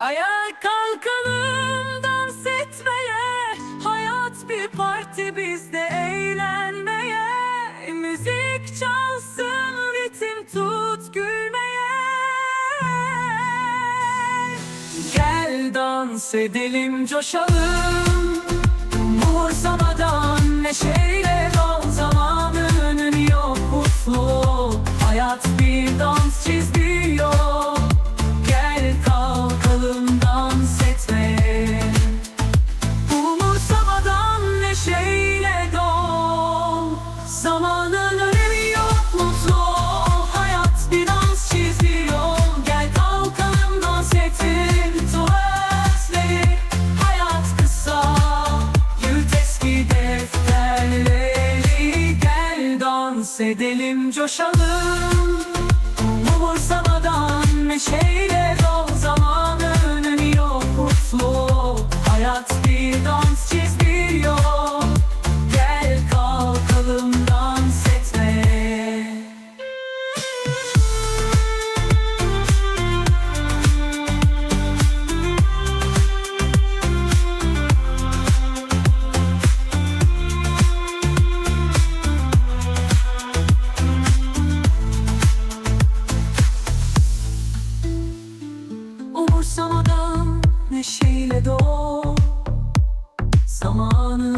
Ayağa kalkalım dans etmeye. Hayat bir parti bizde eğlenmeye. Müzik çalsın ritim tut gülmeye. Gel dans edelim coşalım. Umursamadan neşeyle Zamanın önemi yok mutlu Hayat bir dans çizdiği yol Gel kalkalım dans edelim tuvaletleri. Hayat kısa Yürüt eski defterleri. Gel dans edelim coşalım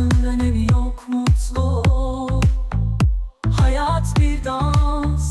Yaşamanın önemi yok mutlu Hayat bir dans